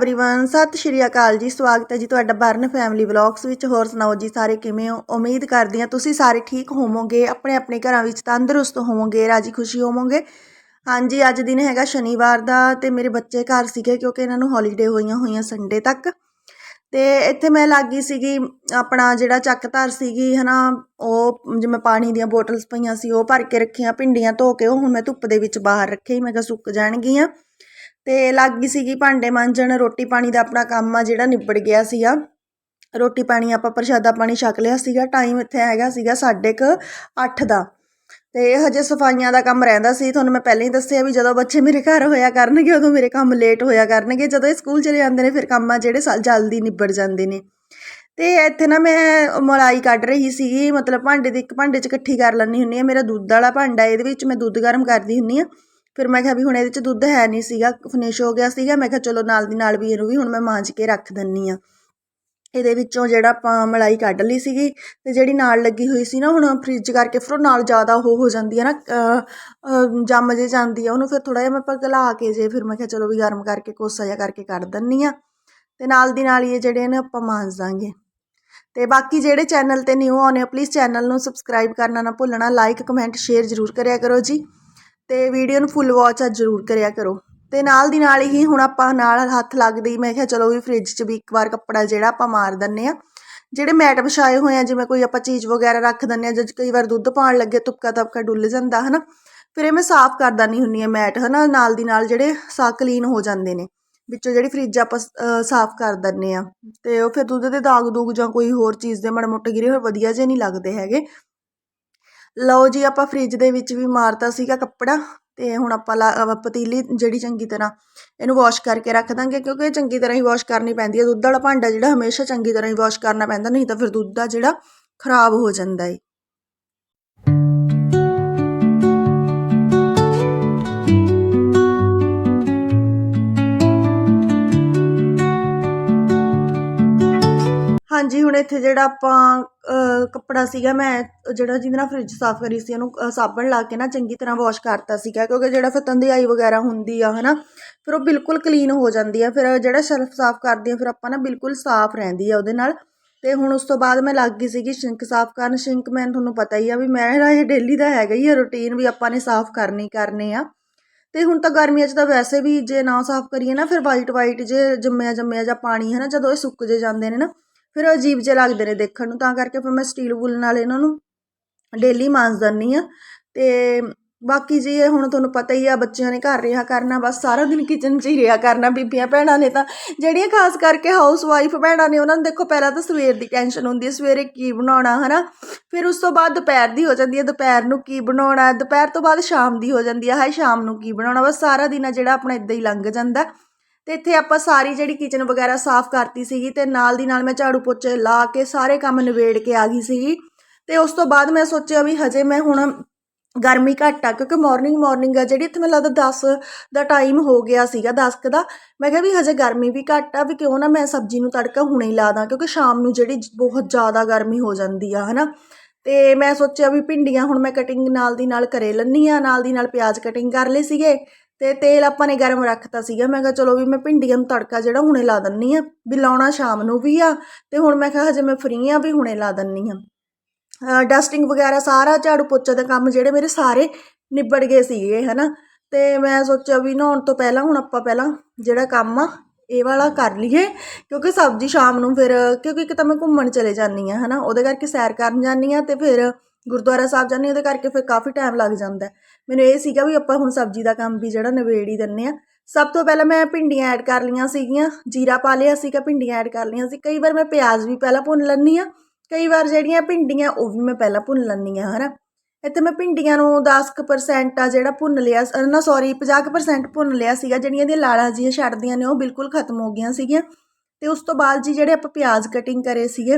Everyone ਸਤਿ ਸ਼੍ਰੀ ਅਕਾਲ ਜੀ ਸਵਾਗਤ ਹੈ ਜੀ ਤੁਹਾਡਾ ਬਰਨ ਫੈਮਿਲੀ ਵਲੌਗਸ ਵਿੱਚ ਹੋਰ ਸੁਣਾਓ ਜੀ ਸਾਰੇ ਕਿਵੇਂ ਹੋ ਉਮੀਦ ਕਰਦੀ ਹਾਂ ਤੁਸੀਂ ਸਾਰੇ ਠੀਕ ਹੋਵੋਗੇ ਆਪਣੇ ਆਪਣੇ ਘਰਾਂ ਵਿੱਚ ਤੰਦਰੁਸਤ ਹੋਵੋਗੇ ਰਾਜੀ ਖੁਸ਼ੀ ਹੋਵੋਗੇ ਹਾਂਜੀ ਅੱਜ ਦਿਨ ਹੈਗਾ ਸ਼ਨੀਵਾਰ ਦਾ ਤੇ ਮੇਰੇ ਬੱਚੇ ਘਰ ਸੀਗੇ ਕਿਉਂਕਿ ਇਹਨਾਂ ਨੂੰ ਹੌਲੀਡੇ ਹੋਈਆਂ ਹੋਈਆਂ ਸੰਡੇ ਤੱਕ ਤੇ ਇੱਥੇ ਮੈਂ ਲੱਗੀ ਸੀਗੀ ਆਪਣਾ ਜਿਹੜਾ ਚੱਕ ਧਰ ਸੀਗੀ ਹਨਾ ਉਹ ਜਿਵੇਂ ਪਾਣੀ ਦੀਆਂ ਬੋਟਲਸ ਪਈਆਂ ਸੀ ਉਹ ਭਰ ਕੇ ਰੱਖੀਆਂ ਭਿੰਡੀਆਂ ਧੋ ਕੇ ਉਹ ਹੁਣ ਮੈਂ ਧੁੱਪ ਦੇ ਵਿੱਚ ਬਾਹਰ ਰੱਖੀ ਮੈਂ ਕਿਹਾ ਸੁੱਕ ਜਾਣਗੀਆਂ ਤੇ ਲੱਗ ਗਈ ਸੀਗੀ ਭਾਂਡੇ ਮਾਂਜਣ, ਰੋਟੀ ਪਾਣੀ ਦਾ ਆਪਣਾ ਕੰਮ ਆ ਜਿਹੜਾ ਨਿਬੜ ਗਿਆ ਸੀਗਾ। ਰੋਟੀ ਪਾਣੀ ਆਪਾਂ ਪ੍ਰਸ਼ਾਦਾ ਪਾਣੀ ਛਕ ਲਿਆ ਸੀਗਾ ਟਾਈਮ ਇੱਥੇ ਹੈਗਾ ਸੀਗਾ ਸਾਢੇ ਕੁ ਅੱਠ ਦਾ। ਤੇ ਹਜੇ ਸਫਾਈਆਂ ਦਾ ਕੰਮ ਰਹਿੰਦਾ ਸੀ। ਤੁਹਾਨੂੰ ਮੈਂ ਪਹਿਲਾਂ ਹੀ ਦੱਸਿਆ ਵੀ ਜਦੋਂ ਬੱਚੇ ਮੇਰੇ ਘਰ ਹੋਇਆ ਕਰਨਗੇ, ਉਦੋਂ ਮੇਰੇ ਕੰਮ ਲੇਟ ਹੋਇਆ ਕਰਨਗੇ। ਜਦੋਂ ਇਹ ਸਕੂਲ ਚਲੇ ਜਾਂਦੇ ਨੇ, ਫਿਰ ਕੰਮ ਆ ਜਿਹੜੇ ਸਾ- ਜਲਦੀ ਨਿਬੜ ਜਾਂਦੇ ਨੇ। ਤੇ ਇੱਥੇ ਨਾ ਮੈਂ ਮਲਾਈ ਕੱਢ ਰਹੀ ਸੀਗੀ। ਮਤਲਬ ਭਾਂਡੇ ਦੇ ਇੱਕ ਭਾਂਡੇ 'ਚ ਇਕੱਠੀ ਕਰ ਲੈਂਦੀ ਹੁੰਦੀ ਆ ਮੇਰਾ ਦੁੱਧ ਵਾਲਾ ਭਾਂਡਾ, ਇਹਦੇ ਵਿੱਚ ਮੈਂ ਦੁੱਧ ਗਰਮ ਕਰਦੀ ਹੁੰਦੀ ਆ ਫਿਰ ਮੈਂ ਕਿਹਾ ਵੀ ਹੁਣ ਇਹਦੇ 'ਚ ਦੁੱਧ ਹੈ ਨਹੀਂ ਸੀਗਾ ਫਿਨਿਸ਼ ਹੋ ਗਿਆ ਸੀਗਾ, ਮੈਂ ਕਿਹਾ ਚਲੋ ਨਾਲ ਦੀ ਨਾਲ ਵੀ ਇਹਨੂੰ ਵੀ ਹੁਣ ਮੈਂ ਮਾਂਜ ਕੇ ਰੱਖ ਦਿੰਨੀ ਆ। ਇਹਦੇ ਵਿੱਚੋਂ ਜਿਹੜਾ ਆਪਾਂ ਮਲਾਈ ਕੱਢ ਲਈ ਸੀਗੀ ਤੇ ਜਿਹੜੀ ਨਾਲ ਲੱਗੀ ਹੋਈ ਸੀ ਨਾ, ਹੁਣ ਫ੍ਰਿਜ ਕਰਕੇ ਫਿਰ ਉਹ ਨਾਲ ਜ਼ਿਆਦਾ ਉਹ ਹੋ ਜਾਂਦੀ ਹੈ ਨਾ ਜੰਮ ਜੇ ਜਾਂਦੀ ਆ, ਉਹਨੂੰ ਫਿਰ ਥੋੜਾ ਜਿਹਾ ਮੈਂ ਪਗਲਾ ਕੇ ਜੇ ਫਿਰ ਮੈਂ ਕਿਹਾ ਚਲੋ ਵੀ ਗਰਮ ਕਰਕੇ, ਕੋਸਾ ਜਿਹਾ ਕਰਕੇ ਕੱਢ ਦਿੰਨੀ ਆ। ਤੇ ਨਾਲ ਦੀ ਨਾਲ ਹੀ ਇਹ ਜਿਹੜੇ ਨੇ ਆਪਾਂ ਮਾਂਜ ਦਾਂਗੇ। ਤੇ ਬਾਕੀ ਜਿਹੜੇ ਚੈਨਲ ਤੇ ਨਿਊ ਆਉਨੇ ਪਲੀਜ਼ ਚੈਨਲ ਨੂੰ ਸਬਸਕ੍ਰਾਈਬ ਕਰਨਾ ਨਾ ਭੁੱਲਣਾ ਲਾਈਕ ਕਮੈਂਟ ਸ਼ੇਅਰ ਜ਼ਰੂਰ ਕਰਿਆ ਕਰੋ ਜੀ। ਅਤੇ ਵੀਡੀਓ ਨੂੰ ਫੁੱਲ ਵਾਚ ਜ਼ਰੂਰ ਕਰਿਆ ਕਰੋ। ਅਤੇ ਨਾਲ ਦੀ ਨਾਲ ਹੀ ਹੁਣ ਆਪਾਂ ਨਾਲ ਹੱਥ ਲੱਗਦੇ ਹੀ ਮੈਂ ਕਿਹਾ ਚਲੋ ਵੀ ਫ੍ਰਿਜ 'ਚ ਵੀ ਇੱਕ ਵਾਰ ਕੱਪੜਾ ਜਿਹੜਾ ਆਪਾਂ ਮਾਰ ਦਿੰਨੇ ਆ ਜਿਹੜੇ ਮੈਟ ਵਿਛਾਏ ਹੋਏ ਆ, ਜਿਵੇਂ ਕੋਈ ਆਪਾਂ ਚੀਜ਼ ਵਗੈਰਾ ਰੱਖ ਦਿੰਨੇ ਆ ਜਦ ਕਈ ਵਾਰ ਦੁੱਧ ਪਾਉਣ ਲੱਗੇ, ਤੁਪਕਾ ਤਪਕਾ ਡੁੱਲ ਜਾਂਦਾ, ਹਨਾ? ਫਿਰ ਇਹ ਮੈਂ ਸਾਫ਼ ਕਰ ਦਿੰਦੀ ਹੁੰਨੀ ਆ ਮੈਟ ਹਨਾ? ਨਾਲ ਦੀ ਨਾਲ ਜਿਹੜੇ ਸਾ ਕਲੀਨ ਹੋ ਜਾਂਦੇ ਨੇ। ਵਿੱਚੋਂ ਜਿਹੜੀ ਫ੍ਰਿਜ ਆਪਾਂ ਸਾਫ਼ ਕਰ ਦਿੰਨੇ ਆ ਤੇ ਉਹ ਫਿਰ ਦੁੱਧ ਦੇ ਦਾਗ ਦੂਗ ਜਾਂ ਕੋਈ ਹੋਰ ਚੀਜ਼ ਦੇ ਮਾੜੇ ਮੋਟੇ ਗਿਰੇ ਹੋਏ ਵਧੀਆ ਜੇ ਨਹੀਂ ਲੱਗਦੇ ਹੈਗੇ। ਲਓ ਜੀ, ਆਪਾਂ ਫਰਿੱਜ ਦੇ ਵਿੱਚ ਵੀ ਮਾਰਤਾ ਸੀਗਾ ਕੱਪੜਾ ਅਤੇ ਹੁਣ ਆਪਾਂ ਲਾ- ਪਤੀਲੀ ਜਿਹੜੀ ਚੰਗੀ ਤਰ੍ਹਾਂ ਇਹਨੂੰ ਵਾਸ਼ ਕਰਕੇ ਰੱਖ ਦਾਂਗੇ ਕਿਉਂਕਿ ਇਹ ਚੰਗੀ ਤਰ੍ਹਾਂ ਹੀ ਵਾਸ਼ ਕਰਨੀ ਪੈਂਦੀ ਹੈ। ਦੁੱਧ ਵਾਲਾ ਭਾਂਡਾ ਜਿਹੜਾ ਹਮੇਸ਼ਾ ਚੰਗੀ ਤਰ੍ਹਾਂ ਹੀ ਵਾਸ਼ ਕਰਨਾ ਪੈਂਦਾ, ਨਹੀਂ ਤਾਂ ਫਿਰ ਦੁੱਧ ਦਾ ਜਿਹੜਾ ਖਰਾਬ ਹੋ ਜਾਂਦਾ ਏ। ਹਾਂਜੀ, ਹੁਣ ਇੱਥੇ ਜਿਹੜਾ ਆਪਾਂ ਕੱਪੜਾ ਸੀਗਾ, ਮੈਂ ਜਿਹੜਾ ਜਿਹਦੇ ਨਾਲ ਫਰਿੱਜ ਸਾਫ਼ ਕਰੀ ਸੀ, ਉਹਨੂੰ ਸਾਬਣ ਲਾ ਕੇ ਨਾ ਚੰਗੀ ਤਰ੍ਹਾਂ ਵਾਸ਼ ਕਰਤਾ ਸੀਗਾ, ਕਿਉਂਕਿ ਜਿਹੜਾ ਫਿਰ ਤੰਦਿਆਈ ਵਗੈਰਾ ਹੁੰਦੀ ਆ, ਹਨਾ, ਫਿਰ ਉਹ ਬਿਲਕੁਲ ਕਲੀਨ ਹੋ ਜਾਂਦੀ ਆ, ਫਿਰ ਜਿਹੜਾ ਸ਼ੈਲਫ ਸਾਫ਼ ਕਰਦੀ ਆ, ਫਿਰ ਆਪਾਂ ਨਾ ਬਿਲਕੁਲ ਸਾਫ਼ ਰਹਿੰਦੀ ਆ ਉਹਦੇ ਨਾਲ। ਤੇ ਹੁਣ ਉਸ ਤੋਂ ਬਾਅਦ ਮੈਂ ਲੱਗ ਗਈ ਸੀਗੀ ਸ਼ਿੰਕ ਸਾਫ਼ ਕਰਨ। ਸ਼ਿੰਕ ਮੈਂ, ਤੁਹਾਨੂੰ ਪਤਾ ਹੀ ਆ ਵੀ ਮੇਰਾ ਇਹ ਡੇਲੀ ਦਾ ਹੈਗਾ ਹੀ ਆ ਰੁਟੀਨ ਵੀ ਆਪਾਂ ਨੇ ਸਾਫ਼ ਕਰਨੀ, ਕਰਨੇ ਆ। ਤੇ ਹੁਣ ਤਾਂ ਗਰਮੀਆਂ 'ਚ ਤਾਂ ਵੈਸੇ ਵੀ ਜੇ ਨਾ ਸਾਫ਼ ਕਰੀਏ ਨਾ, ਫਿਰ ਵਾਈਟ ਵਾਈਟ ਜੇ ਜੰਮਿਆ ਜੰਮਿਆ ਜਾਂ ਪਾਣੀ ਹੈ ਨਾ ਜਦੋਂ ਇਹ ਸੁੱਕ ਜੇ ਜਾਂਦੇ ਨੇ ਨਾ ਫਿਰ ਉਹ ਅਜੀਬ ਜਿਹੇ ਲੱਗਦੇ ਨੇ ਦੇਖਣ ਨੂੰ, ਤਾਂ ਕਰਕੇ ਫਿਰ ਮੈਂ ਸਟੀਲ ਵੂਲ ਨਾਲ ਇਹਨਾਂ ਨੂੰ ਡੇਲੀ ਮਾਂਜ ਦਿੰਦੀ ਆ ਤੇ ਬਾਕੀ ਜੀ ਇਹ ਹੁਣ ਤੁਹਾਨੂੰ ਪਤਾ ਹੀ ਆ, ਬੱਚਿਆਂ ਨੇ ਘਰ ਰਿਹਾ ਕਰਨਾ, ਬਸ ਸਾਰਾ ਦਿਨ ਕਿਚਨ 'ਚ ਹੀ ਰਿਹਾ ਕਰਨਾ, ਬੀਬੀਆਂ ਭੈਣਾਂ ਨੇ ਤਾਂ ਜਿਹੜੀਆਂ ਖਾਸ ਕਰਕੇ ਹਾਊਸ ਵਾਈਫ ਭੈਣਾਂ ਨੇ, ਉਹਨਾਂ ਨੂੰ ਦੇਖੋ ਪਹਿਲਾਂ ਤਾਂ ਸਵੇਰ ਦੀ ਟੈਨਸ਼ਨ ਹੁੰਦੀ ਹੈ, ਸਵੇਰੇ ਕੀ ਬਣਾਉਣਾ, ਹਨਾ? ਫਿਰ ਉਸ ਤੋਂ ਬਾਅਦ ਦੁਪਹਿਰ ਦੀ ਹੋ ਜਾਂਦੀ ਹੈ, ਦੁਪਹਿਰ ਨੂੰ ਕੀ ਬਣਾਉਣਾ, ਦੁਪਹਿਰ ਤੋਂ ਬਾਅਦ ਸ਼ਾਮ ਦੀ ਹੋ ਜਾਂਦੀ ਹੈ, ਹਾਏ, ਸ਼ਾਮ ਨੂੰ ਕੀ ਬਣਾਉਣਾ, ਬਸ ਸਾਰਾ ਦਿਨ ਆ ਜਿਹੜਾ ਆਪਣਾ ਇਦਾਂ ਹੀ ਲੰਘ ਜਾਂਦਾ। ਤੇ ਇੱਥੇ ਆਪਾਂ ਸਾਰੀ ਜਿਹੜੀ ਕਿਚਨ ਵਗੈਰਾ ਸਾਫ਼ ਕਰਤੀ ਸੀਗੀ ਤੇ ਨਾਲ ਦੀ ਨਾਲ ਮੈਂ ਝਾੜੂ ਪੋਚੇ ਲਾ ਕੇ ਸਾਰੇ ਕੰਮ ਨਿਬੇੜ ਕੇ ਆ ਗਈ ਸੀਗੀ। ਤੇ ਉਸ ਤੋਂ ਬਾਅਦ ਮੈਂ ਸੋਚਿਆ ਵੀ ਹਜੇ ਮੈਂ ਹੁਣ ਗਰਮੀ ਘੱਟ ਆ, ਕਿਉਂਕਿ ਮਾਰਨਿੰਗ ਮਾਰਨਿੰਗ ਆ, ਜਿਹੜੀ ਇੱਥੇ ਮੈਨੂੰ ਲੱਗਦਾ 10 ਦਾ ਟਾਈਮ ਹੋ ਗਿਆ ਸੀਗਾ 10 ਕੁ ਦਾ। ਮੈਂ ਕਿਹਾ ਵੀ ਹਜੇ ਗਰਮੀ ਵੀ ਘੱਟ ਆ, ਵੀ ਕਿਉਂ ਨਾ ਮੈਂ ਸਬਜ਼ੀ ਨੂੰ ਤੜਕਾ ਹੁਣੇ ਹੀ ਲਾ ਦਾਂ, ਕਿਉਂਕਿ ਸ਼ਾਮ ਨੂੰ ਜਿਹੜੀ ਬਹੁਤ ਜ਼ਿਆਦਾ ਗਰਮੀ ਹੋ ਜਾਂਦੀ ਆ, ਹਨਾ। ਤੇ ਮੈਂ ਸੋਚਿਆ ਵੀ ਭਿੰਡੀਆਂ ਹੁਣ ਮੈਂ ਕਟਿੰਗ ਨਾਲ ਦੀ ਨਾਲ ਕਰੇ ਲੈਂਦੀ ਆ, ਨਾਲ ਦੀ ਨਾਲ ਪਿਆਜ਼ ਕਟਿੰਗ ਕਰ ਲਏ ਸੀਗੇ। ਅਤੇ ਤੇਲ ਆਪਾਂ ਨੇ ਗਰਮ ਰੱਖਤਾ ਸੀਗਾ। ਮੈਂ ਕਿਹਾ ਚਲੋ ਵੀ ਮੈਂ ਭਿੰਡੀਆਂ ਨੂੰ ਤੜਕਾ ਜਿਹੜਾ ਹੁਣੇ ਲਾ ਦਿੰਦੀ ਹਾਂ ਵੀ ਲਾਉਣਾ ਸ਼ਾਮ ਨੂੰ ਵੀ ਆ ਅਤੇ ਹੁਣ ਮੈਂ ਕਿਹਾ ਹਜੇ ਮੈਂ ਫਰੀ ਹਾਂ ਵੀ ਹੁਣੇ ਲਾ ਦਿੰਦੀ ਹਾਂ ਡਸਟਿੰਗ ਵਗੈਰਾ ਸਾਰਾ ਝਾੜੂ ਪੋਚਾ ਦਾ ਕੰਮ ਜਿਹੜੇ ਮੇਰੇ ਸਾਰੇ ਨਿਬੜ ਗਏ ਸੀਗੇ, ਹਨਾ। ਅਤੇ ਮੈਂ ਸੋਚਿਆ ਵੀ ਨਹਾਉਣ ਤੋਂ ਪਹਿਲਾਂ, ਹੁਣ ਆਪਾਂ ਪਹਿਲਾਂ ਜਿਹੜਾ ਕੰਮ ਆ, ਇਹ ਵਾਲਾ ਕਰ ਲਈਏ, ਕਿਉਂਕਿ ਸਬਜ਼ੀ ਸ਼ਾਮ ਨੂੰ ਫਿਰ, ਕਿਉਂਕਿ ਇੱਕ ਤਾਂ ਮੈਂ ਘੁੰਮਣ ਚਲੇ ਜਾਂਦੀ ਆ, ਹਨਾ। ਉਹਦੇ ਕਰਕੇ ਸੈਰ ਕਰਨ ਜਾਂਦੀ ਹਾਂ ਅਤੇ ਫਿਰ ਗੁਰਦੁਆਰਾ ਸਾਹਿਬ ਜਾਂਦੇ ਉਹਦੇ ਕਰਕੇ ਫਿਰ ਕਾਫੀ ਟਾਈਮ ਲੱਗ ਜਾਂਦਾ ਮੈਨੂੰ ਇਹ ਸੀਗਾ ਵੀ ਆਪਾਂ ਹੁਣ ਸਬਜ਼ੀ ਦਾ ਕੰਮ ਵੀ ਜਿਹੜਾ ਨਿਬੇੜ ਹੀ। ਦਿੰਨੇ ਆ ਸਭ ਤੋਂ ਪਹਿਲਾਂ ਮੈਂ ਭਿੰਡੀਆਂ ਐਡ ਕਰ ਲਈਆਂ ਸੀਗੀਆਂ, ਜੀਰਾ ਪਾ ਲਿਆ ਸੀਗਾ, ਭਿੰਡੀਆਂ ਐਡ ਕਰ ਲਈਆਂ ਸੀ। ਕਈ ਵਾਰ ਮੈਂ ਪਿਆਜ਼ ਵੀ ਪਹਿਲਾਂ ਭੁੰਨ ਲੈਂਦੀ ਆ ਕਈ ਵਾਰ ਜਿਹੜੀਆਂ ਭਿੰਡੀਆਂ ਉਹ ਵੀ ਮੈਂ ਪਹਿਲਾਂ ਭੁੰਨ ਲੈਂਦੀ ਆ ਹਨਾ। ਇੱਥੇ ਮੈਂ ਭਿੰਡੀਆਂ ਨੂੰ 10% ਆ ਜਿਹੜਾ ਭੁੰਨ ਲਿਆ ਸ- ਨਾ ਸੌਰੀ 50% ਭੁੰਨ ਲਿਆ ਸੀਗਾ, ਜਿਹੜੀਆਂ ਇਹਦੀਆਂ ਲਾਲਾਂ ਜੀਆਂ ਛੱਡਦੀਆਂ ਨੇ, ਉਹ ਬਿਲਕੁਲ ਖਤਮ ਹੋ ਗਈਆਂ ਸੀਗੀਆਂ। ਤੇ ਉਸ ਤੋਂ ਬਾਅਦ ਜੀ ਜਿਹੜੇ ਆਪਾਂ ਪਿਆਜ਼ ਕਟਿੰਗ ਕਰੇ ਸੀਗੇ,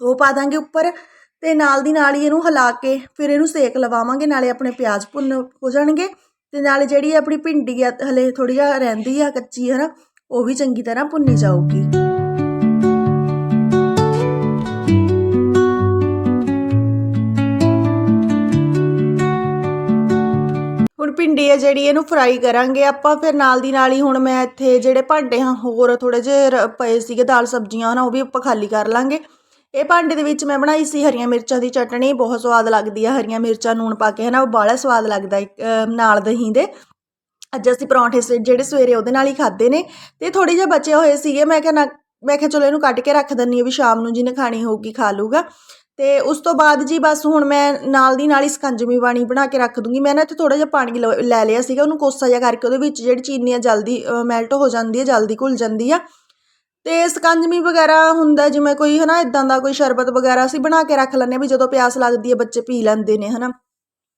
ਉਹ ਪਾ ਦਾਂਗੇ ਉੱਪਰ। ਅਤੇ ਨਾਲ ਦੀ ਨਾਲ ਹੀ ਇਹਨੂੰ ਹਿਲਾ ਕੇ ਫਿਰ ਇਹਨੂੰ ਸੇਕ ਲਵਾਵਾਂਗੇ, ਨਾਲੇ ਆਪਣੇ ਪਿਆਜ਼ ਭੁੰਨ ਹੋ ਜਾਣਗੇ ਅਤੇ ਨਾਲੇ ਜਿਹੜੀ ਆਪਣੀ ਭਿੰਡੀ ਆ, ਹਲੇ ਥੋੜ੍ਹੀ ਜਿਹਾ ਰਹਿੰਦੀ ਆ ਕੱਚੀ ਹੈ ਨਾ ਉਹ ਵੀ ਚੰਗੀ ਤਰ੍ਹਾਂ ਭੁੰਨੀ ਜਾਊਗੀ। ਹੁਣ ਭਿੰਡੀ ਭਿੰਡੀ ਹੈ ਜਿਹੜੀ ਇਹਨੂੰ ਫਰਾਈ ਕਰਾਂਗੇ ਆਪਾਂ, ਫਿਰ ਨਾਲ ਦੀ ਨਾਲ ਹੀ ਹੁਣ ਮੈਂ ਇੱਥੇ ਜਿਹੜੇ ਭਾਂਡੇ ਹਾਂ ਹੋਰ ਥੋੜੇ ਜਿਹੇ ਰ- ਪਏ ਸੀਗੇ ਦਾਲ ਸਬਜ਼ੀਆਂ ਨਾ ਉਹ ਵੀ ਆਪਾਂ ਖਾਲੀ ਕਰ ਲਾਂਗੇ। ਇਹ ਭਾਂਡੇ ਦੇ ਵਿੱਚ ਮੈਂ ਬਣਾਈ ਸੀ ਹਰੀਆਂ ਮਿਰਚਾਂ ਦੀ ਚਟਣੀ, ਬਹੁਤ ਸਵਾਦ ਲੱਗਦੀ ਆ, ਹਰੀਆਂ ਮਿਰਚਾਂ, ਨੂਣ ਪਾ ਕੇ, ਹਨਾ, ਉਹ ਬਾਹਲਾ ਸਵਾਦ ਲੱਗਦਾ ਨਾਲ ਦਹੀਂ ਦੇ। ਅੱਜ ਅਸੀਂ ਪਰੌਂਠੇ ਸ- ਜਿਹੜੇ ਸਵੇਰੇ ਉਹਦੇ ਨਾਲ ਹੀ ਖਾਦੇ ਨੇ, ਤੇ ਥੋੜੇ ਜਿਹੇ ਬਚੇ ਹੋਏ ਸੀਗੇ, ਮੈਂ ਕਿਹਾ ਨਾ, ਮੈਂ ਕਿਹਾ ਚਲੋ ਇਹਨੂੰ ਕੱਟ ਕੇ ਰੱਖ ਦਿੰਨੀ ਆ ਵੀ ਸ਼ਾਮ ਨੂੰ ਜਿਹਨੇ ਖਾਣੀ ਹੋਊਗੀ ਖਾ ਲੂਗਾ ਤੇ ਉਸ ਤੋਂ ਬਾਅਦ ਜੀ ਬਸ ਹੁਣ ਮੈਂ ਨਾਲ ਦੀ ਨਾਲ ਹੀ ਸਕੰਜਮੀ ਪਾਣੀ ਬਣਾ ਕੇ ਰੱਖ ਦੂੰਗੀ। ਮੈਂ ਨਾ ਇੱਥੇ ਥੋੜਾ ਜਿਹਾ ਪਾਣੀ ਲ- ਲੈ ਲਿਆ ਸੀਗਾ, ਉਹਨੂੰ ਕੋਸਾ ਜਿਹਾ ਕਰਕੇ ਉਹਦੇ ਵਿੱਚ ਜਿਹੜੀ ਚੀਨੀ ਆ ਜਲਦੀ ਮੈਲਟ ਹੋ ਜਾਂਦੀ ਹੈ ਜਲਦੀ ਘੁਲ ਜਾਂਦੀ ਆ। ਅਤੇ ਸਕੰਜਮੀ ਵਗੈਰਾ ਹੁੰਦਾ ਜਿਵੇਂ ਕੋਈ ਹੈ ਨਾ ਇੱਦਾਂ ਦਾ ਕੋਈ ਸ਼ਰਬਤ ਵਗੈਰਾ ਅਸੀਂ ਬਣਾ ਕੇ ਰੱਖ ਲੈਂਦੇ ਹਾਂ ਵੀ ਜਦੋਂ ਪਿਆਸ ਲੱਗਦੀ ਹੈ ਬੱਚੇ ਪੀ ਲੈਂਦੇ ਨੇ ਹੈ ਨਾ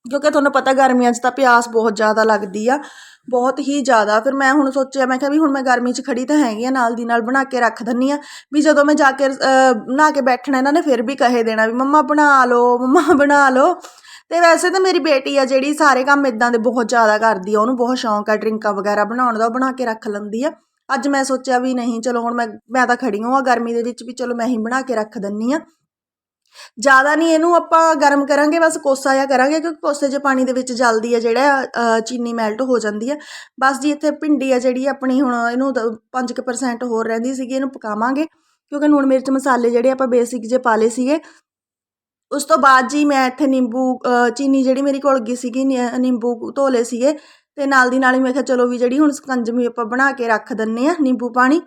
ਕਿਉਂਕਿ ਤੁਹਾਨੂੰ ਪਤਾ ਗਰਮੀਆਂ 'ਚ ਤਾਂ ਪਿਆਸ ਬਹੁਤ ਜ਼ਿਆਦਾ ਲੱਗਦੀ ਆ, ਬਹੁਤ ਹੀ ਜ਼ਿਆਦਾ। ਫਿਰ ਮੈਂ ਹੁਣ ਸੋਚਿਆ, ਮੈਂ ਕਿਹਾ ਵੀ ਹੁਣ ਮੈਂ ਗਰਮੀ 'ਚ ਖੜੀ ਤਾਂ ਹੈਗੀ ਆ, ਨਾਲ ਦੀ ਨਾਲ ਬਣਾ ਕੇ ਰੱਖ ਦਿੰਨੀ ਆ, ਵੀ ਜਦੋਂ ਮੈਂ ਜਾ ਕੇ ਬਣਾ ਕੇ ਬੈਠਣਾ ਇਹਨਾਂ ਨੇ ਫਿਰ ਵੀ ਕਹੇ ਦੇਣਾ ਵੀ, ਮੰਮਾ, ਬਣਾ ਲਓ, ਮੰਮਾ, ਬਣਾ ਲਓ। ਤੇ ਵੈਸੇ ਤਾਂ ਮੇਰੀ ਬੇਟੀ ਆ ਜਿਹੜੀ ਸਾਰੇ ਕੰਮ ਇਦਾਂ ਦੇ ਬਹੁਤ ਜ਼ਿਆਦਾ ਕਰਦੀ ਆ, ਉਹਨੂੰ ਬਹੁਤ ਸ਼ੌਂਕ ਆ ਡਰਿੰਕਾਂ ਵਗੈਰਾ ਬਣਾਉਣ ਦਾ, ਉਹ ਬਣਾ ਕੇ ਰੱਖ ਲੈਂਦੀ ਆ। ਅੱਜ ਮੈਂ ਸੋਚਿਆ ਵੀ ਨਹੀਂ ਚਲੋ ਹੁਣ ਮੈਂ ਮੈਂ ਤਾਂ ਖੜੀ ਹਾਂ ਗਰਮੀ ਦੇ ਵਿੱਚ ਵੀ ਚਲੋ ਮੈਂ ਹੀ ਬਣਾ ਕੇ ਰੱਖ ਦਿੰਨੀ ਆ ਜ਼ਿਆਦਾ ਨਹੀਂ ਇਹਨੂੰ ਆਪਾਂ ਗਰਮ ਕਰਾਂਗੇ ਬਸ ਕੋਸਾ ਜਿਹਾ ਕਰਾਂਗੇ ਕਿਉਂਕਿ ਕੋਸੇ 'ਚ ਪਾਣੀ ਦੇ ਵਿੱਚ ਜਲਦੀ ਆ ਜਿਹੜਾ ਅ, ਚੀਨੀ ਮੈਲਟ ਹੋ ਜਾਂਦੀ ਹੈ ਬਸ ਜੀ ਇੱਥੇ ਭਿੰਡੀ ਆ ਜਿਹੜੀ ਆਪਣੀ ਹੁਣ ਇਹਨੂੰ 5% ਹੋਰ ਰਹਿੰਦੀ ਸੀਗੀ ਇਹਨੂੰ ਪਕਾਵਾਂਗੇ। ਕਿਉਂਕਿ ਲੂਣ ਮਿਰਚ ਮਸਾਲੇ ਜਿਹੜੇ ਆਪਾਂ ਬੇਸਿਕ ਜੇ ਪਾ ਲਏ ਸੀਗੇ ਉਸ ਤੋਂ ਬਾਅਦ ਜੀ ਮੈਂ ਇੱਥੇ ਨਿੰਬੂ ਚੀਨੀ ਜਿਹੜੀ ਮੇਰੀ ਕੋਲ ਗਈ ਸੀਗੀ ਨਿ- ਨਿੰਬੂ ਧੋਲੇ ਸੀਗੇ ਤੇ ਨਾਲ ਦੀ ਨਾਲ ਹੀ ਮੈਂ ਕਿਹਾ, ਚਲੋ ਵੀ ਜਿਹੜੀ ਹੁਣ ਸਕੰਜਮੀ ਆਪਾਂ ਬਣਾ ਕੇ ਰੱਖ ਦਿੰਨੇ ਆ ਨਿੰਬੂ ਪਾਣੀ,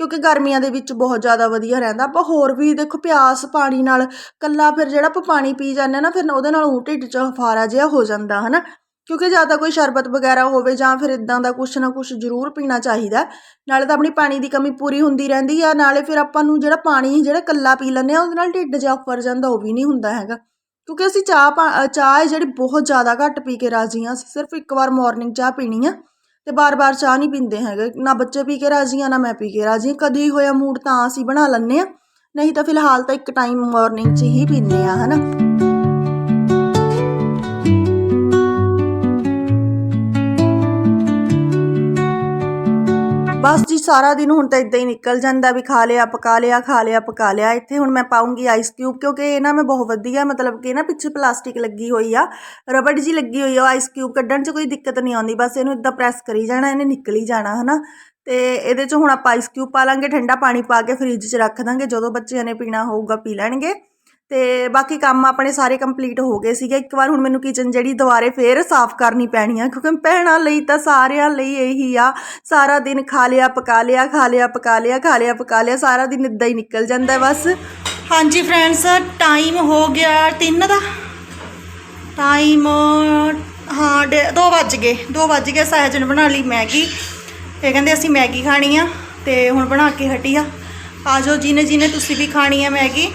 ਕਿਉਂਕਿ ਗਰਮੀਆਂ ਦੇ ਵਿੱਚ ਬਹੁਤ ਜ਼ਿਆਦਾ ਵਧੀਆ ਰਹਿੰਦਾ। ਆਪਾਂ ਹੋਰ ਵੀ ਦੇਖੋ, ਪਿਆਸ ਪਾਣੀ ਨਾਲ ਕੱਲਾ ਫਿਰ ਜਿਹੜਾ ਆਪਾਂ ਪਾਣੀ ਪੀ ਜਾਂਦੇ ਹਾਂ ਨਾ, ਫਿਰ ਉਹਦੇ ਨਾਲ ਉਹ ਢਿੱਡ 'ਚ ਫਾਰਾ ਜਿਹਾ ਹੋ ਜਾਂਦਾ, ਹਨਾ? ਕਿਉਂਕਿ ਜਾਂ ਤਾਂ ਕੋਈ ਸ਼ਰਬਤ ਵਗੈਰਾ ਹੋਵੇ ਜਾਂ ਫਿਰ ਇਦਾਂ ਦਾ ਕੁਛ ਨਾ ਕੁਛ ਜ਼ਰੂਰ ਪੀਣਾ ਚਾਹੀਦਾ ਨਾਲੇ ਤਾਂ ਆਪਣੀ ਪਾਣੀ ਦੀ ਕਮੀ ਪੂਰੀ ਹੁੰਦੀ ਰਹਿੰਦੀ ਆ, ਨਾਲੇ ਫਿਰ ਆਪਾਂ ਨੂੰ ਜਿਹੜਾ ਪਾਣੀ, ਜਿਹੜਾ ਕੱਲਾ ਪੀ ਲੈਂਦੇ ਆ, ਉਹਦੇ ਨਾਲ ਢਿੱਡ ਜਿਹਾ ਉੱਪਰ ਜਾਂਦਾ, ਉਹ ਵੀ ਨਹੀਂ ਹੁੰਦਾ ਹੈਗਾ। ਕਿਉਂਕਿ ਅਸੀਂ ਚਾਹ ਪਾ- ਚਾਹ ਹੈ ਜਿਹੜੀ ਬਹੁਤ ਜ਼ਿਆਦਾ ਘੱਟ ਪੀ ਕੇ ਰਾਜੀ ਹਾਂ। ਅਸੀਂ ਸਿਰਫ ਇੱਕ ਵਾਰ ਮਾਰਨਿੰਗ ਚਾਹ ਪੀਣੀ ਆ ਤੇ ਬਾਰ-ਬਾਰ ਚਾਹ ਨਹੀਂ ਪੀਂਦੇ ਹੈਗੇ। ਨਾ ਬੱਚੇ ਪੀ ਕੇ ਰਾਜੀ ਆ, ਨਾ ਮੈਂ ਪੀ ਕੇ ਰਾਜੀ ਹਾਂ ਕਦੀ ਹੋਇਆ ਮੂਡ ਤਾਂ ਅਸੀਂ ਬਣਾ ਲੈਂਦੇ ਆ। ਨਹੀਂ ਤਾਂ ਫਿਲਹਾਲ ਤਾਂ ਇੱਕ ਟਾਈਮ ਮਾਰਨਿੰਗ 'ਚ ਹੀ ਪੀਂਦੇ ਆ, ਹਨਾ? ਬਸ ਜੀ, ਸਾਰਾ ਦਿਨ ਹੁਣ ਤਾਂ ਇਦਾਂ ਹੀ ਨਿਕਲ ਜਾਂਦਾ ਵੀ ਖਾ ਲਿਆ, ਪਕਾ ਲਿਆ, ਖਾ ਲਿਆ, ਪਕਾ ਲਿਆ। ਇੱਥੇ ਹੁਣ ਮੈਂ ਪਾਉਂਗੀ ਆਈਸ ਕਿਊਬ ਕਿਉਂਕਿ ਇਹ ਨਾ ਮੈਂ ਬਹੁਤ ਵਧੀਆ ਮਤਲਬ ਕਿ ਨਾ ਪਿੱਛੇ ਪਲਾਸਟਿਕ ਲੱਗੀ ਹੋਈ ਆ, ਰਬੜ ਜੀ ਲੱਗੀ ਹੋਈ ਆ ਆਈਸ ਕਿਊਬ ਕੱਢਣ 'ਚ ਕੋਈ ਦਿੱਕਤ ਨਹੀਂ ਆਉਂਦੀ, ਬਸ ਇਹਨੂੰ ਇਦਾਂ ਪ੍ਰੈਸ ਕਰੀ ਜਾਣਾ, ਇਹਨੇ ਨਿਕਲ ਹੀ ਜਾਣਾ, ਹਨਾ? ਤੇ ਇਹਦੇ 'ਚ ਹੁਣ ਆਪਾਂ ਆਈਸ ਕਿਊਬ ਪਾ ਲਾਂਗੇ, ਠੰਡਾ ਪਾਣੀ ਪਾ ਕੇ ਫ੍ਰਿਜ 'ਚ ਰੱਖ ਦਾਂਗੇ, ਜਦੋਂ ਬੱਚਿਆਂ ਨੇ ਪੀਣਾ ਹੋਊਗਾ ਪੀ ਲੈਣਗੇ। ਤੇ ਬਾਕੀ ਕੰਮ ਆਪਣੇ ਸਾਰੇ ਕੰਪਲੀਟ ਹੋ ਗਏ ਸੀਗੇ। ਇੱਕ ਵਾਰ ਹੁਣ ਮੈਨੂੰ ਕਿਚਨ ਜਿਹੜੀ ਦੁਬਾਰੇ ਫੇਰ ਸਾਫ਼ ਕਰਨੀ ਪੈਣੀ ਆ, ਕਿਉਂਕਿ ਭੈਣਾਂ ਲਈ ਤਾਂ ਸਾਰਿਆਂ ਲਈ ਇਹੀ ਆ। ਸਾਰਾ ਦਿਨ ਖਾ ਲਿਆ, ਪਕਾ ਲਿਆ, ਖਾ ਲਿਆ, ਪਕਾ ਲਿਆ, ਖਾ ਲਿਆ, ਪਕਾ ਲਿਆ, ਸਾਰਾ ਦਿਨ ਇਦਾਂ ਹੀ ਨਿਕਲ ਜਾਂਦਾ ਬਸ। ਹਾਂਜੀ ਫਰੈਂਡਸ ਟਾਈਮ ਹੋ ਗਿਆ 3 ਦਾ। ਟਾਈਮ ਹਾਂ 2 ਵੱਜ ਗਏ। 2 ਵੱਜ ਗਏ ਸਹਿਜ ਨੇ ਬਣਾ ਲਈ ਮੈਗੀ। ਇਹ ਕਹਿੰਦੇ ਅਸੀਂ ਮੈਗੀ ਖਾਣੀ ਆ ਤੇ ਹੁਣ ਬਣਾ ਕੇ ਹਟੀ ਆ। ਆ ਜਾਓ ਜਿਹਨੇ ਜਿਹਨੇ ਤੁਸੀਂ ਵੀ ਖਾਣੀ ਆ ਮੈਗੀ।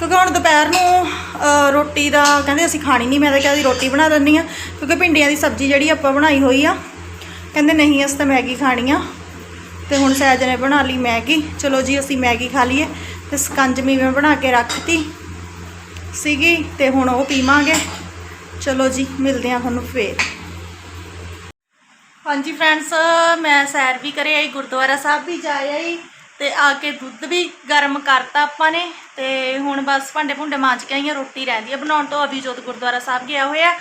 ਕਿਉਂਕਿ ਹੁਣ ਦੁਪਹਿਰ ਨੂੰ ਅ, ਰੋਟੀ ਦਾ ਕਹਿੰਦੇ ਅਸੀਂ ਖਾਣੀ ਨਹੀਂ ਮੈਂ ਤਾਂ ਕਹਿੰਦੀ ਰੋਟੀ ਬਣਾ ਦਿੰਦੀ ਆ ਕਿਉਂਕਿ ਭਿੰਡੀਆਂ ਦੀ ਸਬਜ਼ੀ ਜਿਹੜੀ ਆਪਾਂ ਬਣਾਈ ਹੋਈ ਆ ਕਹਿੰਦੇ ਨਹੀਂ ਅਸੀਂ ਤਾਂ ਮੈਗੀ ਖਾਣੀ ਆ ਤੇ ਹੁਣ ਸਹਿਜ ਨੇ ਬਣਾ ਲਈ ਮੈਗੀ ਚਲੋ ਜੀ ਅਸੀਂ ਮੈਗੀ ਖਾ ਲਈਏ ਤੇ ਸਕੰਜਮੀ ਮੈਂ ਬਣਾ ਕੇ ਰੱਖਤੀ ਸੀਗੀ ਤੇ ਹੁਣ ਉਹ ਪੀਵਾਂਗੇ ਚਲੋ ਜੀ ਮਿਲਦੇ ਆ ਤੁਹਾਨੂੰ ਫੇਰ। ਹਾਂਜੀ ਫਰੈਂਡਸ ਮੈਂ ਸੈਰ ਵੀ ਕਰਿਆ ਆਈ ਗੁਰਦੁਆਰਾ ਸਾਹਿਬ ਵੀ ਜਾ ਆਈ ਤੇ ਆ ਕੇ ਦੁੱਧ ਵੀ ਗਰਮ ਕਰਤਾ ਆਪਾਂ ਨੇ ਤੇ ਹੁਣ ਬਸ ਭਾਂਡੇ ਭੁੰਡੇ ਮਾਂਜ ਕੇ ਆਈਆਂ, ਰੋਟੀ ਰਹਿੰਦੀ ਆ ਬਣਾਉਣ ਤੋਂ। ਅਭੀਜੋਤ ਗੁਰਦੁਆਰਾ ਸਾਹਿਬ ਗਿਆ ਹੋਇਆ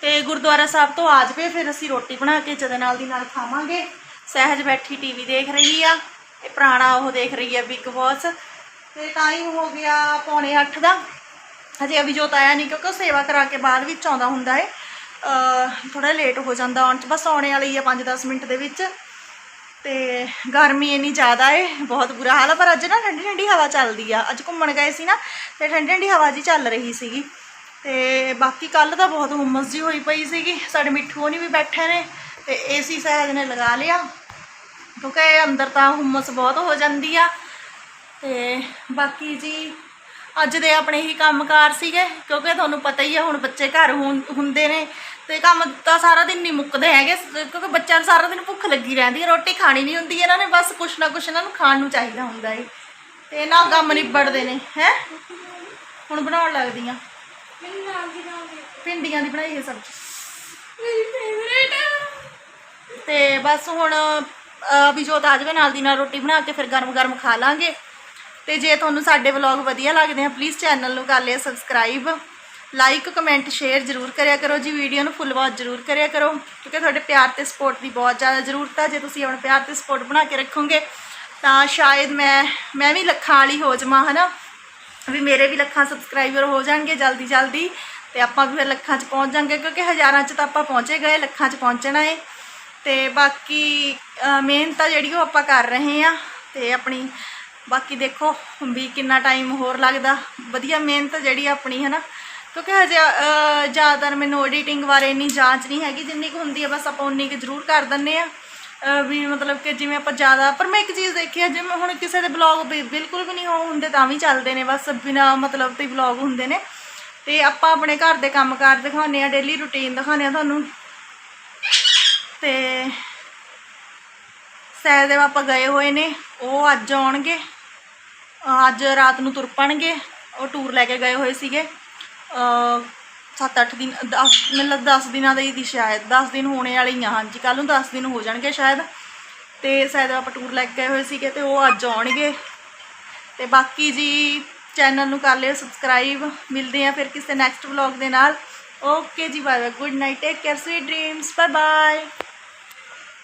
ਤੇ ਗੁਰਦੁਆਰਾ ਸਾਹਿਬ ਤੋਂ ਆ ਜਾਵੇ, ਫਿਰ ਅਸੀਂ ਰੋਟੀ ਬਣਾ ਕੇ ਜਦੇ ਨਾਲ ਦੀ ਨਾਲ ਖਾਵਾਂਗੇ। ਸਹਿਜ ਬੈਠੀ ਟੀਵੀ ਦੇਖ ਰਹੀ ਆ, ਇਹ ਪੁਰਾਣਾ ਉਹ ਦੇਖ ਰਹੀ ਆ ਬਿਗ ਬੌਸ। ਤੇ ਟਾਈਮ ਹੋ ਗਿਆ ਪੌਣੇ 8 ਦਾ। ਹਜੇ ਅਭੀ ਜੋਤ ਆਇਆ ਨਹੀਂ ਕਿਉਂਕਿ ਉਹ ਸੇਵਾ ਕਰਾ ਕੇ ਬਾਅਦ ਵਿੱਚ ਆਉਂਦਾ ਹੁੰਦਾ ਹੈ ਥੋੜਾ ਲੇਟ ਹੋ ਜਾਂਦਾ ਆਉਣ ਚ, ਬਸ ਆਉਣੇ ਵਾਲੀ ਆ 5-10 ਮਿੰਟ ਦੇ ਵਿੱਚ। ਤੇ ਗਰਮੀ ਇੰਨੀ ਜ਼ਿਆਦਾ ਏ, ਬਹੁਤ ਬੁਰਾ ਹਾਲ ਆ, ਪਰ ਅੱਜ ਨਾ ਠੰਡੀ ਠੰਡੀ ਹਵਾ ਚੱਲਦੀ ਆ। ਅੱਜ ਘੁੰਮਣ ਗਏ ਸੀ ਨਾ, ਤੇ ਠੰਡੀ ਠੰਡੀ ਹਵਾ ਜੀ ਚੱਲ ਰਹੀ ਸੀਗੀ। ਤੇ ਬਾਕੀ ਕੱਲ ਤਾਂ ਬਹੁਤ ਹੁਮਸ ਜੀ ਹੋਈ ਪਈ ਸੀਗੀ, ਸਾਡੇ ਮਿੱਠੂ ਨਹੀਂ ਵੀ ਬੈਠੇ ਨੇ, ਤੇ ਏਸੀ ਸਹਿਜ ਨੇ ਲਗਾ ਲਿਆ। ਕਿਉਂਕਿ ਅੰਦਰ ਤਾਂ ਹੁਮਸ ਬਹੁਤ ਹੋ ਜਾਂਦੀ ਆ। ਤੇ ਬਾਕੀ ਜੀ, ਅੱਜ ਦੇ ਆਪਣੇ ਹੀ ਕੰਮਕਾਰ ਸੀਗੇ, ਕਿਉਂਕਿ ਤੁਹਾਨੂੰ ਪਤਾ ਹੀ ਆ, ਹੁਣ ਬੱਚੇ ਘਰ ਹੁੰ- ਹੁੰਦੇ ਨੇ। ਤੇ ਕੰਮ ਤਾਂ ਸਾਰਾ ਦਿਨ ਨਹੀਂ ਮੁੱਕਦੇ ਹੈਗੇ ਕਿਉਂਕਿ ਬੱਚਿਆਂ ਨੂੰ ਸਾਰਾ ਦਿਨ ਭੁੱਖ ਲੱਗੀ ਰਹਿੰਦੀ ਹੈ ਰੋਟੀ ਖਾਣੀ ਨਹੀਂ ਹੁੰਦੀ ਇਹਨਾਂ ਨੇ ਬਸ ਕੁਛ ਨਾ ਕੁਛ ਇਹਨਾਂ ਨੂੰ ਖਾਣ ਨੂੰ ਚਾਹੀਦਾ ਹੁੰਦਾ ਏ। ਤੇ ਨਾ ਕੰਮ ਨਿਬੜਦੇ ਨੇ ਹੈ? ਹੁਣ ਬਣਾਉਣ ਲੱਗਦੀਆਂ। ਭਿੰਡੀਆਂ ਦੀ ਬਣਾਈ ਹੈ ਸਬਜ਼ੀ। ਤੇ ਬਸ ਹੁਣ ਵੀ ਆ ਜਾਵੇ ਨਾਲ ਦੀ ਨਾਲ ਰੋਟੀ ਬਣਾ ਕੇ ਫਿਰ ਗਰਮ ਗਰਮ ਖਾ ਲਾਂਗੇ। ਤੇ ਜੇ ਤੁਹਾਨੂੰ ਸਾਡੇ ਵਲੌਗ ਵਧੀਆ ਲੱਗਦੇ ਆ ਪਲੀਜ਼ ਚੈਨਲ ਨੂੰ ਕਰ ਲਿਆ ਸਬਸਕ੍ਰਾਈਬ ਲਾਈਕ ਕਮੈਂਟ ਸ਼ੇਅਰ ਜ਼ਰੂਰ ਕਰਿਆ ਕਰੋ ਜੀ। ਵੀਡੀਓ ਨੂੰ ਫੁੱਲ ਵਾਚ ਜ਼ਰੂਰ ਕਰਿਆ ਕਰੋ। ਕਿਉਂਕਿ ਤੁਹਾਡੇ ਪਿਆਰ ਤੇ ਸਪੋਰਟ ਦੀ ਬਹੁਤ ਜ਼ਿਆਦਾ ਜ਼ਰੂਰਤ ਹੈ ਜੇ ਤੁਸੀਂ ਆਪਣਾ ਪਿਆਰ ਤੇ ਸਪੋਰਟ ਬਣਾ ਕੇ ਰੱਖੋਗੇ, ਤਾਂ ਸ਼ਾਇਦ ਮੈਂ ਮੈਂ ਵੀ ਲੱਖਾਂ ਵਾਲੀ ਹੋ ਜਾਵਾਂ, ਹਨਾ? ਵੀ ਮੇਰੇ ਵੀ ਲੱਖਾਂ ਸਬਸਕ੍ਰਾਈਬਰ ਹੋ ਜਾਣਗੇ ਜਲਦੀ ਜਲਦੀ, ਤੇ ਆਪਾਂ ਵੀ ਫਿਰ ਲੱਖਾਂ 'ਚ ਪਹੁੰਚ ਜਾਾਂਗੇ ਕਿਉਂਕਿ ਹਜ਼ਾਰਾਂ 'ਚ ਤਾਂ ਆਪਾਂ ਪਹੁੰਚੇ ਗਏ, ਲੱਖਾਂ 'ਚ ਪਹੁੰਚਣਾ ਏ। ਤੇ ਬਾਕੀ ਮਿਹਨਤ ਆ ਜਿਹੜੀ ਉਹ ਆਪਾਂ ਕਰ ਰਹੇ ਆ, ਤੇ ਆਪਣੀ, ਬਾਕੀ ਦੇਖੋ, ਵੀ ਕਿੰਨਾ ਟਾਈਮ ਹੋਰ ਲੱਗਦਾ। ਵਧੀਆ ਮਿਹਨਤ ਜਿਹੜੀ ਆਪਣੀ ਹੈ ਨਾ ਕਿਉਂਕਿ ਹਜੇ ਜ਼ਿਆਦਾਤਰ ਮੈਨੂੰ ਐਡੀਟਿੰਗ ਬਾਰੇ ਇੰਨੀ ਜਾਂਚ ਨਹੀਂ ਹੈਗੀ, ਜਿੰਨੀ ਕੁ ਹੁੰਦੀ ਹੈ, ਬਸ ਆਪਾਂ ਉਨੀ ਕੁ ਜ਼ਰੂਰ ਕਰ ਦਿੰਨੇ ਆ ਵੀ ਮਤਲਬ ਕਿ ਜਿਵੇਂ ਆਪਾਂ ਜ਼ਿਆਦਾ, ਪਰ ਮੈਂ ਇੱਕ ਚੀਜ਼ ਦੇਖੀ ਹੈ, ਜਿਵੇਂ ਹੁਣ ਕਿਸੇ ਦੇ ਬਲੌਗ ਬਿਲਕੁਲ ਵੀ ਨਹੀਂ ਹੋ ਹੁੰਦੇ, ਤਾਂ ਵੀ ਚੱਲਦੇ ਨੇ, ਬਸ ਬਿਨਾ ਮਤਲਬ ਤੇ ਬਲੌਗ ਹੁੰਦੇ ਨੇ। ਤੇ ਆਪਾਂ ਆਪਣੇ ਘਰ ਦੇ ਕੰਮਕਾਰ ਦਿਖਾਉਂਦੇ ਆ ਡੇਲੀ ਰੁਟੀਨ ਦਿਖਾਉਂਦੇ ਆ ਤੁਹਾਨੂੰ। ਤੇ ਸਹਿਦੇਵ ਆਪਾਂ ਗਏ ਹੋਏ ਨੇ, ਉਹ ਅੱਜ ਆਉਣਗੇ। ਅੱਜ ਰਾਤ ਨੂੰ ਤੁਰ ਪਣਗੇ ਉਹ ਟੂਰ ਲੈ ਕੇ ਗਏ ਹੋਏ ਸੀਗੇ। 7-8 ਦਿਨ 10 ਮੈਨੂੰ 10 ਦਿਨਾਂ ਦੀ ਦੀ ਸ਼ਾਇਦ 10 ਦਿਨ ਹੋਣੇ ਵਾਲੇ ਹੀ ਆ, ਹਾਂਜੀ ਕੱਲ ਨੂੰ 10 ਦਿਨ ਹੋ ਜਾਣਗੇ ਸ਼ਾਇਦ। ਤੇ ਸ਼ਾਇਦ ਆਪਾਂ ਟੂਰ ਲੈ ਕੇ ਗਏ ਹੋਏ ਸੀਗੇ ਤੇ ਉਹ ਅੱਜ ਆਉਣਗੇ। ਤੇ ਬਾਕੀ ਜੀ ਚੈਨਲ ਨੂੰ ਕਰ ਲਿਓ ਸਬਸਕ੍ਰਾਈਬ ਮਿਲਦੇ ਆ ਫਿਰ ਕਿਸੇ ਨੈਕਸਟ ਵਲੌਗ ਦੇ ਨਾਲ। ਓਕੇ ਜੀ bye bye good night take care sweet dreams bye bye